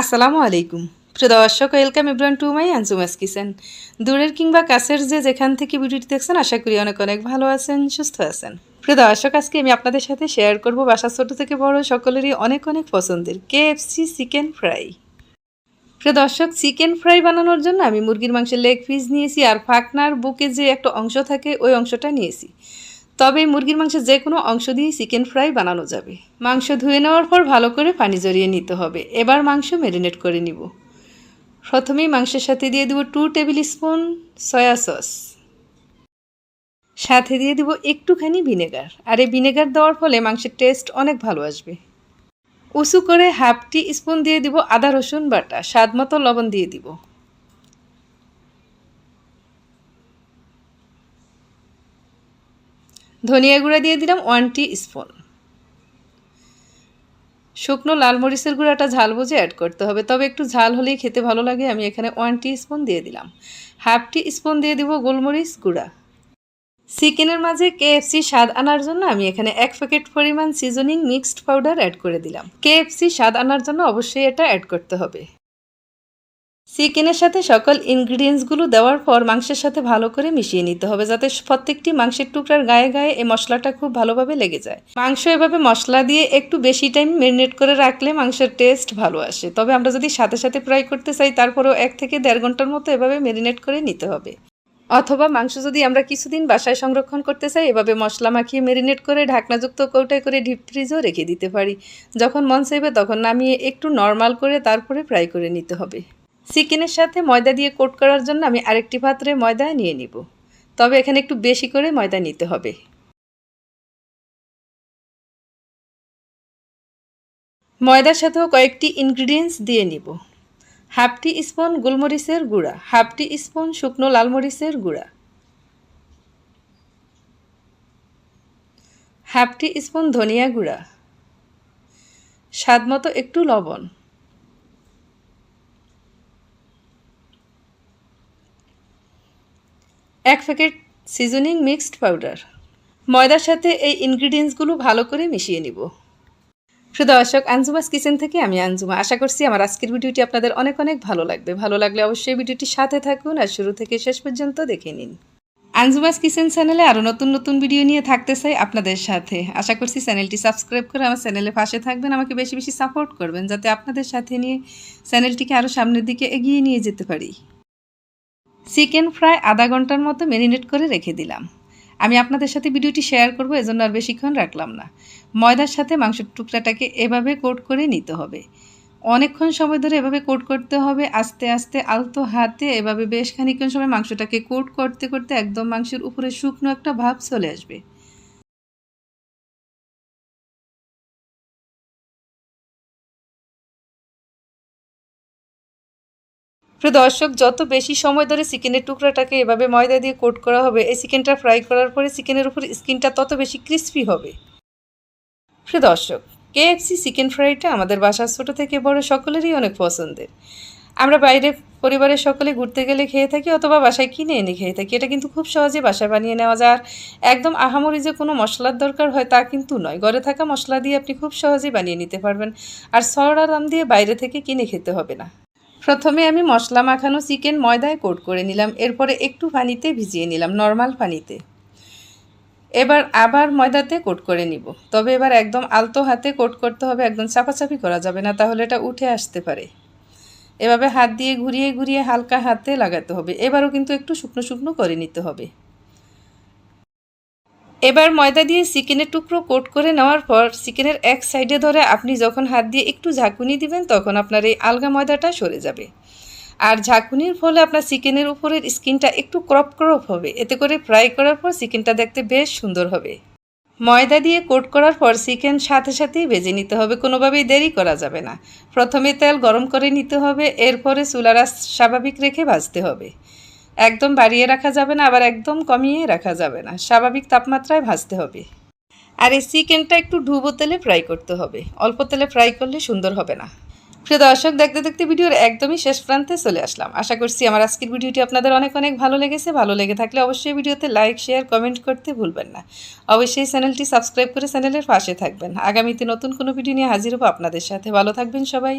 আসসালামু আলাইকুম। প্রিয় দর্শক ওয়েলকাম ইব্রান টু মাই আনসুমাস কিচেন দূরের কিংবা কাছের যে যেখান থেকে ভিডিওটি দেখছেন, আশা করি অনেক অনেক ভালো আছেন, সুস্থ আছেন। প্রিয় দর্শক, আজকে আমি আপনাদের সাথে শেয়ার করব বাসা ছোট থেকে বড় সকলেরই অনেক অনেক পছন্দের কেএফসি চিকেন ফ্রাই প্রিয় দর্শক চিকেন ফ্রাই বানানোর জন্য আমি মুরগির মাংসের লেগ পিস নিয়েছি আর ফাকনার বুকে যে একটা অংশ থাকে, ওই অংশটা নিয়েছি। তবে মুরগির মাংসের যে কোনো অংশ দিয়ে চিকেন ফ্রাই বানানো যাবে। মাংস ধুয়ে নেওয়ার পর ভালো করে পানি জড়িয়ে নিতে হবে। এবার মাংস ম্যারিনেট করে নিব। প্রথমেই মাংসের সাথে দিয়ে দেবো two tablespoon soya sauce সাথে দিয়ে দিব একটুখানি ভিনেগার। আর এই ভিনেগার দেওয়ার ফলে মাংসের টেস্ট অনেক ভালো আসবে। উঁচু করে হাফ টি স্পুন দিয়ে দিব আদা রসুন বাটা। স্বাদ মতো লবণ দিয়ে দিব। ধনিয়া গুঁড়া দিয়ে দিলাম ওয়ান টি স্পুন শুকনো লাল মরিচের গুঁড়াটা ঝাল বুঝে অ্যাড করতে হবে। তবে একটু ঝাল হলেই খেতে ভালো লাগে, আমি এখানে ওয়ান টি স্পুন দিয়ে দিলাম। হাফ টি স্পুন দিয়ে দিব গোলমরিচ গুঁড়া। চিকেনের মাঝে কেএফসি স্বাদ আনার জন্য আমি এখানে এক প্যাকেট পরিমাণ সিজনিং মিক্সড পাউডার অ্যাড করে দিলাম। কেএফসি স্বাদ আনার জন্য অবশ্যই এটা অ্যাড করতে হবে। চিকেনের সাথে সকল ইনগ্রিডিয়েন্টসগুলো দেওয়ার পর মাংসের সাথে ভালো করে মিশিয়ে নিতে হবে যাতে প্রত্যেকটি মাংসের টুকরার গায়ে গায়ে এই মশলাটা খুব ভালোভাবে লেগে যায়। মাংস এভাবে মশলা দিয়ে একটু বেশি টাইম মেরিনেট করে রাখলে মাংসের টেস্ট ভালো আসে। তবে আমরা যদি সাথে সাথে ফ্রাই করতে চাই, তারপরেও এক থেকে দেড় ঘণ্টার মতো এভাবে মেরিনেট করে নিতে হবে। অথবা মাংস যদি আমরা কিছুদিন বাসায় সংরক্ষণ করতে চাই, এভাবে মশলা মাখিয়ে মেরিনেট করে ঢাকনাযুক্ত কৌটায় করে ডিপ ফ্রিজও রেখে দিতে পারি। যখন মন চাইবে তখন নামিয়ে একটু নর্মাল করে তারপরে ফ্রাই করে নিতে হবে। চিকেনের সাথে ময়দা দিয়ে কোট করার জন্য আমি আরেকটি পাত্রে ময়দা নিয়ে নিব। তবে এখানে একটু বেশি করে ময়দা নিতে হবে। ময়দার সাথেও কয়েকটি ইনগ্রিডিয়েন্টস দিয়ে নিব। হাফ টি স্পুন গোলমরিচের গুঁড়া, হাফ টি স্পুন শুকনো লাল মরিচের গুঁড়া। হাফ টি স্পুন ধনিয়া গুঁড়া। স্বাদ মতো একটু লবণ। এক প্যাকেট সিজনিং মিক্সড পাউডার। ময়দার সাথে এই ইনগ্রিডিয়েন্টসগুলো ভালো করে মিশিয়ে নিব। শুধু দর্শক আঞ্জুমাস কিচেন থেকে আমি আঞ্জুমা আশা করছি আমার আজকের ভিডিওটি আপনাদের অনেক অনেক ভালো লাগবে। ভালো লাগলে অবশ্যই ভিডিওটি সাথে থাকুন আর শুরু থেকে শেষ পর্যন্ত দেখে নিন। আঞ্জুমাস কিচেন চ্যানেলে আরও নতুন নতুন ভিডিও নিয়ে থাকতে চাই আপনাদের সাথে। আশা করছি চ্যানেলটি সাবস্ক্রাইব করে আমার চ্যানেলে পাশে থাকবেন, আমাকে বেশি বেশি সাপোর্ট করবেন, যাতে আপনাদের সাথে নিয়ে চ্যানেলটিকে আরও সামনের দিকে এগিয়ে নিয়ে যেতে পারি। চিকেন ফ্রাই আধা ঘণ্টার মতো ম্যারিনেট করে রেখে দিলাম। আমি আপনাদের সাথে ভিডিওটি শেয়ার করব, এজন্য আর বেশিক্ষণ রাখলাম না। ময়দার সাথে মাংসের টুকরাটাকে এভাবে কোট করে নিতে হবে। অনেকক্ষণ সময় ধরে এভাবে কোট করতে হবে, আস্তে আস্তে আলতো হাতে এভাবে বেশ খানিকক্ষণ সময় মাংসটাকে কোট করতে করতে একদম মাংসের উপরে শুকনো একটা ভাব চলে আসবে। প্রিয় দর্শক, যত বেশি সময় ধরে চিকেনের টুকরাটাকে এভাবে ময়দা দিয়ে কোট করা হবে, এই চিকেনটা ফ্রাই করার পরে চিকেনের উপর স্কিনটা তত বেশি ক্রিস্পি হবে। প্রিয় দর্শক কেএফসি চিকেন ফ্রাইটা আমাদের বাসার ছোটো থেকে বড় সকলেরই অনেক পছন্দের। আমরা বাইরে পরিবারের সকলে ঘুরতে গেলে খেয়ে থাকি অথবা বাসায় কিনে এনে খেয়ে থাকি, এটা কিন্তু খুব সহজে বাসায় বানিয়ে নেওয়া যায়। আর একদম আহামরি যে কোনো মশলার দরকার হয় তা কিন্তু নয়, ঘরে থাকা মশলা দিয়ে আপনি খুব সহজেই বানিয়ে নিতে পারবেন। আর সরড়া দাম দিয়ে বাইরে থেকে কিনে খেতে হবে না। প্রথমে আমি মশলা মাখানো চিকেন ময়দায় কোট করে নিলাম, এরপরে একটু পানিতে ভিজিয়ে নিলাম, নর্মাল পানিতে। এবার আবার ময়দাতে কোট করে নিব। তবে এবার একদম আলতো হাতে কোট করতে হবে, একদম চাপাচাপি করা যাবে না, তাহলে এটা উঠে আসতে পারে। এভাবে হাত দিয়ে ঘুরিয়ে ঘুরিয়ে হালকা হাতে লাগাতে হবে। এবারও কিন্তু একটু শুকনো শুকনো করে নিতে হবে। এবার ময়দা দিয়ে চিকেনের টুকরো কোট করে নেওয়ার পর চিকেনের এক সাইডে ধরে আপনি যখন হাত দিয়ে একটু ঝাঁকুনি দিবেন, তখন আপনার এই আলগা ময়দাটা সরে যাবে। আর ঝাঁকুনির ফলে আপনার চিকেনের উপরের স্কিনটা একটু ক্রপ ক্রপ হবে। এতে করে ফ্রাই করার পর চিকেনটা দেখতে বেশ সুন্দর হবে। ময়দা দিয়ে কোট করার পর চিকেন সাথে সাথেই ভেজে নিতে হবে। কোনোভাবেই দেরি করা যাবে না। প্রথমে তেল গরম করে নিতে হবে। এরপরে চুলারা স্বাভাবিক রেখে ভাজতে হবে। একদম বাড়িয়ে রাখা যাবে না, আবার একদম কমিয়ে রাখা যাবে না। স্বাভাবিক তাপমাত্রায় ভাজতে হবে। আর এই চিকেনটা একটু ডুবো তেলে ফ্রাই করতে হবে। অল্প তেলে ফ্রাই করলে সুন্দর হবে না। প্রিয় দর্শক, দেখতে দেখতে ভিডিওর একদমই শেষ প্রান্তে চলে আসলাম। আশা করছি আমার আজকের ভিডিওটি আপনাদের অনেক অনেক ভালো লেগেছে। ভালো লেগে থাকলে অবশ্যই ভিডিওতে লাইক শেয়ার কমেন্ট করতে ভুলবেন না। অবশ্যই চ্যানেলটি সাবস্ক্রাইব করে চ্যানেলের পাশে থাকবেন। আগামীতে নতুন কোনো ভিডিও নিয়ে হাজির হব আপনাদের সাথে। ভালো থাকবেন সবাই।